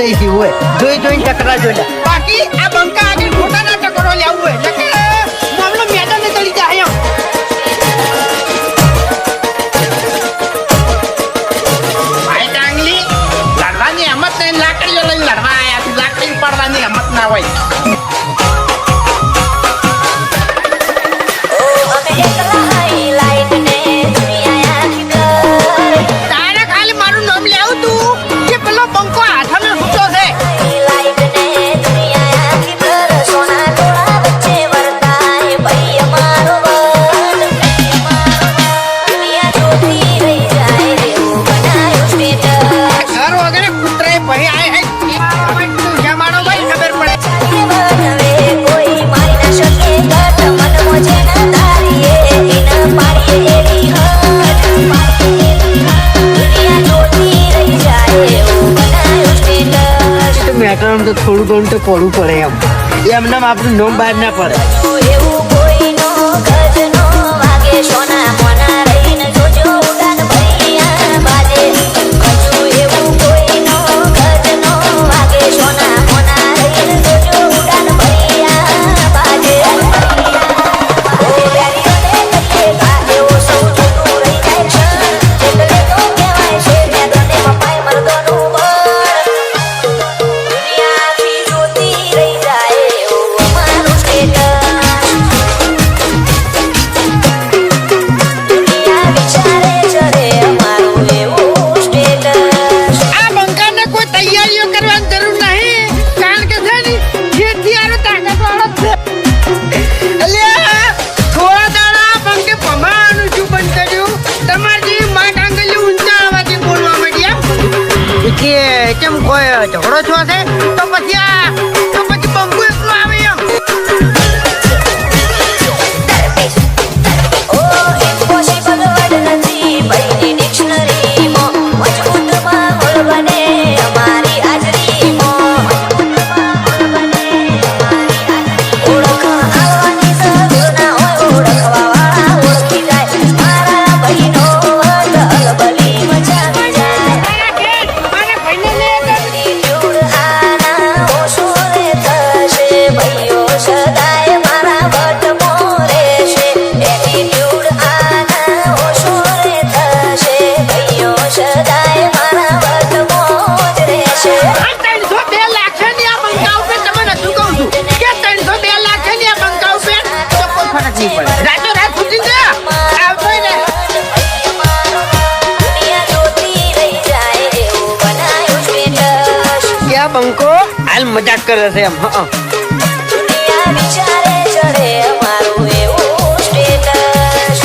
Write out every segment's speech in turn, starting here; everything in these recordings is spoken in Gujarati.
થઈ ગયું હોય. જોઈ જોઈને ટકરા જોઈ બાકી આ બંકા આગળ મોટાના ટકરો લેવું હોય. નકર મામલો મેદાને ચડી જાય એમ. લાકડીઓ લઈને લડવા આવ્યા લાકડી પડવાની હિંમત ના હોય. વ્યાકરણ તો થોડું ઘણું તો પડવું પડે એમ. એમને આપણું નોમ બહાર ના પડે. કે કેમ કોઈ ઝઘડો થયો છે? તો પછી આ લે બંકો હાલ મજાક કરે છે એમ હા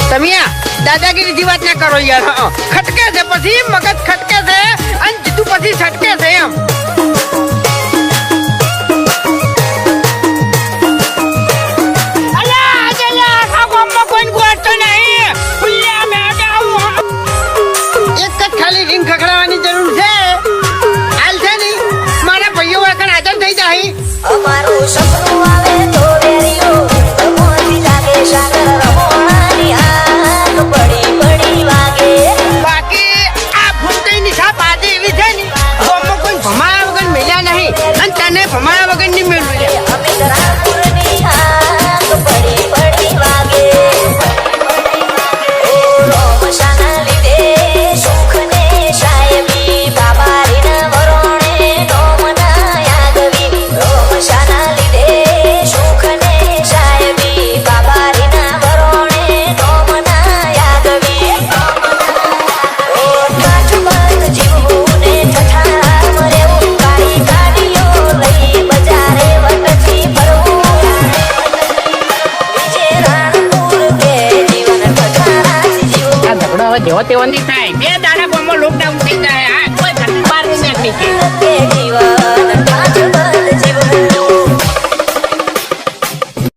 તમે દાદાગીરી જીવાત ના કરો યાર ખટકે છે પછી મગજ ખટકે છે અને જીતું પછી છટકે છે એમ. અમારું સપનું આવે તો લાગે બાકી આ ભૂતની નિશા પાજી એવી છે ને કોઈ ભમાયા વગર મેલ્યા નહીં. અને તને ભમાયા વગરની એવો તેવો થાય. બે દાડા પણ લોકડાઉન થઈ જાય.